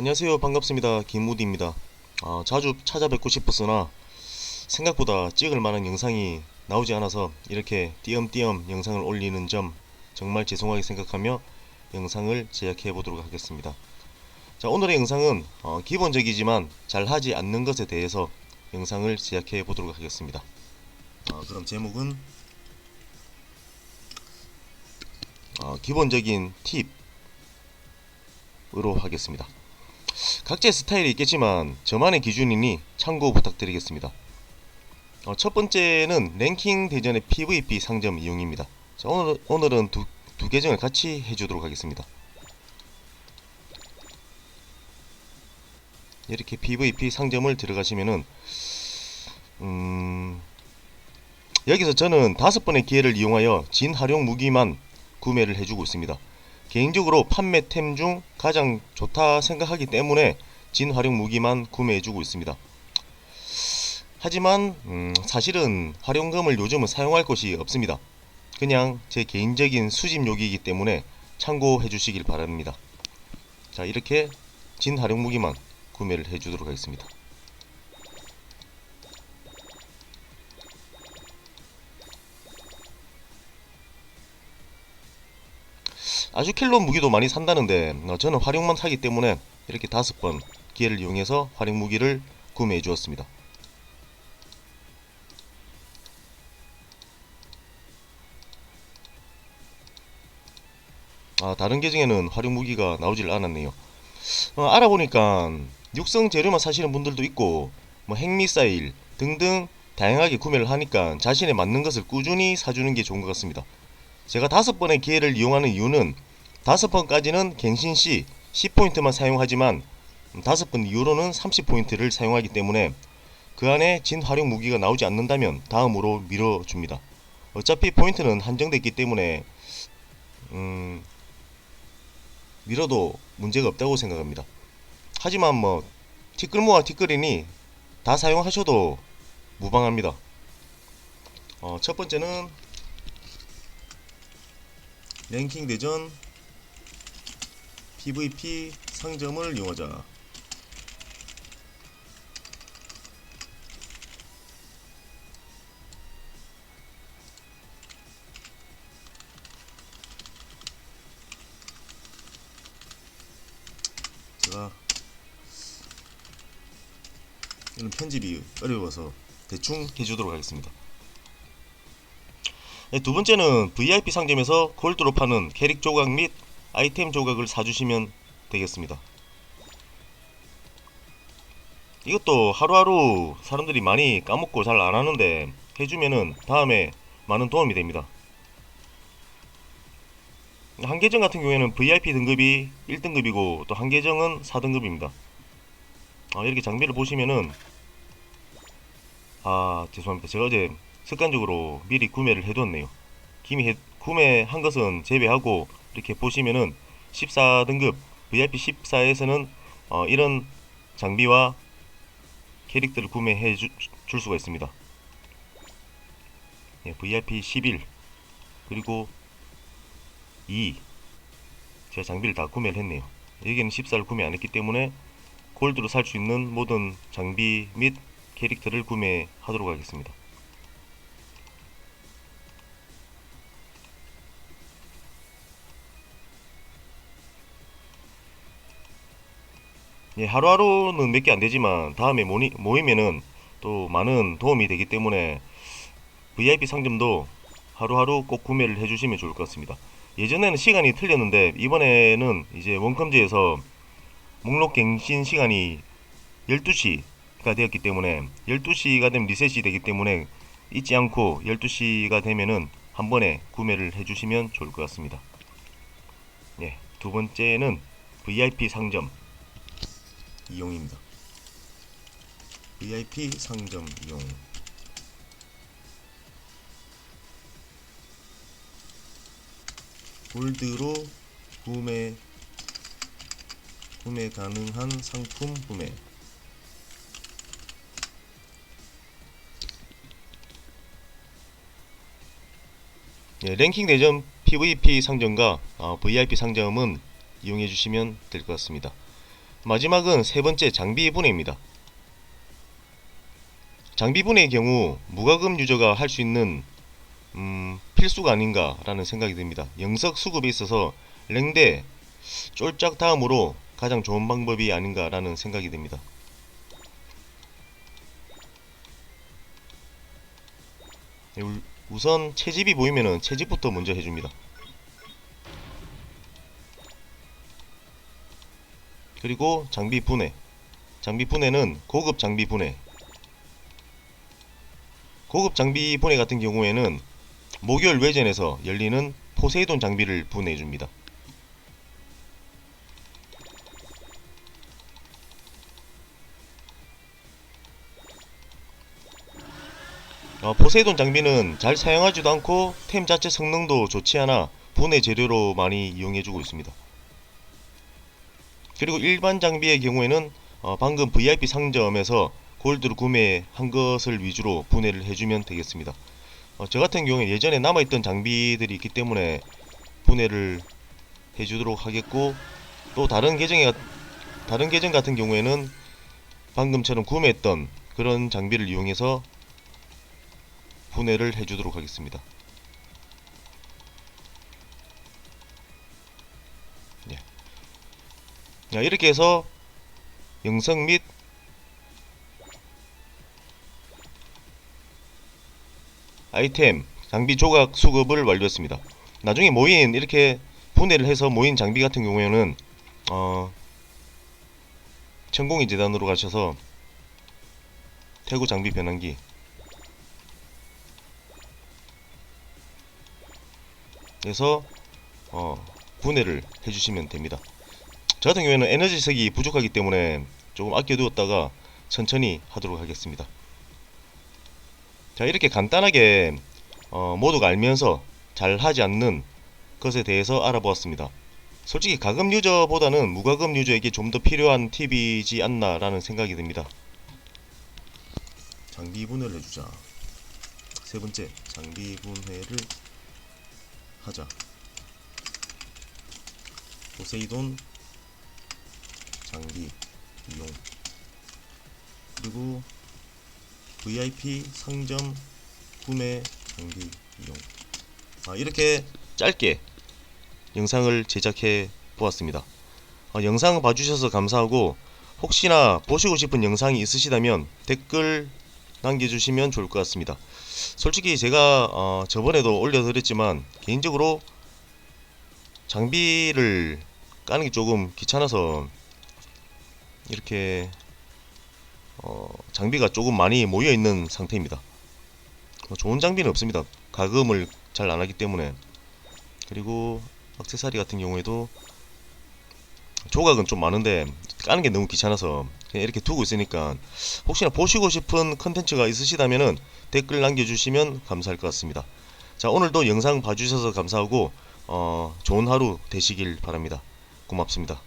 안녕하세요. 반갑습니다. 김우디입니다. 아, 자주 찾아뵙고 싶었으나 생각보다 찍을 만한 영상이 나오지 않아서 이렇게 띄엄띄엄 영상을 올리는 점 정말 죄송하게 생각하며 영상을 제작해 보도록 하겠습니다. 자 오늘의 영상은 어, 기본적이지만 잘 하지 않는 것에 대해서 영상을 제작해 보도록 하겠습니다. 아, 그럼 제목은? 어, 기본적인 팁으로 하겠습니다 각자의 스타일이 있겠지만 저만의 기준이니 참고 부탁드리겠습니다. 어, 첫 번째는 랭킹 대전의 PVP 상점 이용입니다. 자, 오늘, 오늘은 두, 두 계정을 같이 해주도록 하겠습니다. 이렇게 PVP 상점을 들어가시면은 음, 여기서 저는 다섯 번의 기회를 이용하여 진 활용 무기만 구매를 해주고 있습니다. 개인적으로 판매템 중 가장 좋다 생각하기 때문에 진 활용 무기만 구매해주고 있습니다. 하지만 음, 사실은 활용금을 요즘은 사용할 것이 없습니다. 그냥 제 개인적인 수집욕이기 때문에 참고해 주시길 바랍니다. 자 이렇게 진 활용 무기만 구매를 해주도록 하겠습니다. 아주 킬러 무기도 많이 산다는데 어, 저는 활용만 사기 때문에 이렇게 다섯 번 기회를 이용해서 활용 무기를 구매해 주었습니다. 아 다른 계정에는 활용 무기가 나오질 않았네요. 어, 알아보니까 육성 재료만 사시는 분들도 있고 뭐 핵미사일 등등 다양하게 구매를 하니까 자신에 맞는 것을 꾸준히 사주는 게 좋은 것 같습니다. 제가 다섯 번의 기회를 이용하는 이유는 다섯 번까지는 갱신 시 10포인트만 사용하지만 다섯 번 이후로는 30포인트를 사용하기 때문에 그 안에 진 활용 무기가 나오지 않는다면 다음으로 밀어줍니다. 어차피 포인트는 한정돼 있기 때문에 음, 밀어도 문제가 없다고 생각합니다. 하지만 뭐 티끌모아 티끌이니 다 사용하셔도 무방합니다. 어, 첫 번째는 랭킹 대전 PVP 상점을 이용하자. 제가 이런 편집이 어려워서 대충 해주도록 하겠습니다. 네, 두 번째는 VIP 상점에서 골드로 파는 캐릭 조각 및 아이템 조각을 사주시면 되겠습니다. 이것도 하루하루 사람들이 많이 까먹고 잘 안 하는데 해주면은 다음에 많은 도움이 됩니다. 한 계정 같은 경우에는 VIP 등급이 1등급이고 또 한 계정은 4등급입니다. 아, 이렇게 장비를 보시면은 아 죄송합니다. 제가 어제 습관적으로 미리 구매를 해뒀네요. 이미 해- 구매한 것은 제외하고 이렇게 보시면은 14등급 VIP 14에서는 어, 이런 장비와 캐릭터를 구매해 주, 줄 수가 있습니다. 예, VIP 11 그리고 2 제가 장비를 다 구매를 했네요. 여기는 14를 구매 안 했기 때문에 골드로 살 수 있는 모든 장비 및 캐릭터를 구매하도록 하겠습니다. 예, 하루하루는 몇 개 안 되지만 다음에 모니, 모이면은 또 많은 도움이 되기 때문에 VIP 상점도 하루하루 꼭 구매를 해주시면 좋을 것 같습니다. 예전에는 시간이 틀렸는데 이번에는 이제 원컴즈에서 목록 갱신 시간이 12시가 되었기 때문에 12시가 되면 리셋이 되기 때문에 잊지 않고 12시가 되면은 한 번에 구매를 해주시면 좋을 것 같습니다. 예, 두 번째는 VIP 상점 이용입니다. VIP 상점 이용. 골드로 구매 구매 가능한 상품 구매. 예, 랭킹 대전 PVP 상점과 어, VIP 상점은 이용해 주시면 될 것 같습니다. 마지막은 세 번째 장비 분해입니다. 장비 분해의 경우 무과금 유저가 할 수 있는 음, 필수가 아닌가라는 생각이 듭니다. 영석 수급에 있어서 랭대 쫄짝 다음으로 가장 좋은 방법이 아닌가라는 생각이 듭니다. 네, 우- 우선 채집이 보이면은 채집부터 먼저 해줍니다. 그리고 장비 분해. 장비 분해는 고급 장비 분해. 고급 장비 분해 같은 경우에는 목요일 외전에서 열리는 포세이돈 장비를 분해해 줍니다. 어, 포세이돈 장비는 잘 사용하지도 않고 템 자체 성능도 좋지 않아 분해 재료로 많이 이용해주고 있습니다. 그리고 일반 장비의 경우에는 어, 방금 VIP 상점에서 골드를 구매한 것을 위주로 분해를 해주면 되겠습니다. 어, 저 같은 경우에 예전에 남아있던 장비들이 있기 때문에 분해를 해주도록 하겠고 또 다른 계정에 다른 계정 같은 경우에는 방금처럼 구매했던 그런 장비를 이용해서 분해를 해주도록 하겠습니다. 자, 이렇게 해서 영상 및 아이템, 장비 조각 수급을 완료했습니다. 나중에 모인 이렇게 분해를 해서 모인 장비 같은 경우에는 어, 천공의 재단으로 가셔서 태고 장비 변환기 에서 어, 분해를 해주시면 됩니다. 저 같은 경우에는 에너지색이 부족하기 때문에 조금 아껴두었다가 천천히 하도록 하겠습니다. 자 이렇게 간단하게 어, 모두가 알면서 잘 하지 않는 것에 대해서 알아보았습니다. 솔직히 가금 유저보다는 무가금 유저에게 좀 더 필요한 팁이지 않나 라는 생각이 듭니다. 장비 분해를 해주자. 세 번째, 장비 분해를 하자. 포세이돈 장비 이용 그리고 VIP 상점 구매 장비 이용 아, 이렇게 짧게 영상을 제작해 보았습니다. 어, 영상 봐주셔서 감사하고 혹시나 보시고 싶은 영상이 있으시다면 댓글 남겨주시면 좋을 것 같습니다. 솔직히 제가 어, 저번에도 올려드렸지만 개인적으로 장비를 까는 게 조금 귀찮아서 이렇게 어, 장비가 조금 많이 모여 있는 상태입니다. 뭐 좋은 장비는 없습니다. 가금을 잘 안 하기 때문에 그리고 액세서리 같은 경우에도 조각은 좀 많은데 까는 게 너무 귀찮아서 그냥 이렇게 두고 있으니까 혹시나 보시고 싶은 컨텐츠가 있으시다면은 댓글 남겨주시면 감사할 것 같습니다. 자 오늘도 영상 봐주셔서 감사하고 어, 좋은 하루 되시길 바랍니다. 고맙습니다.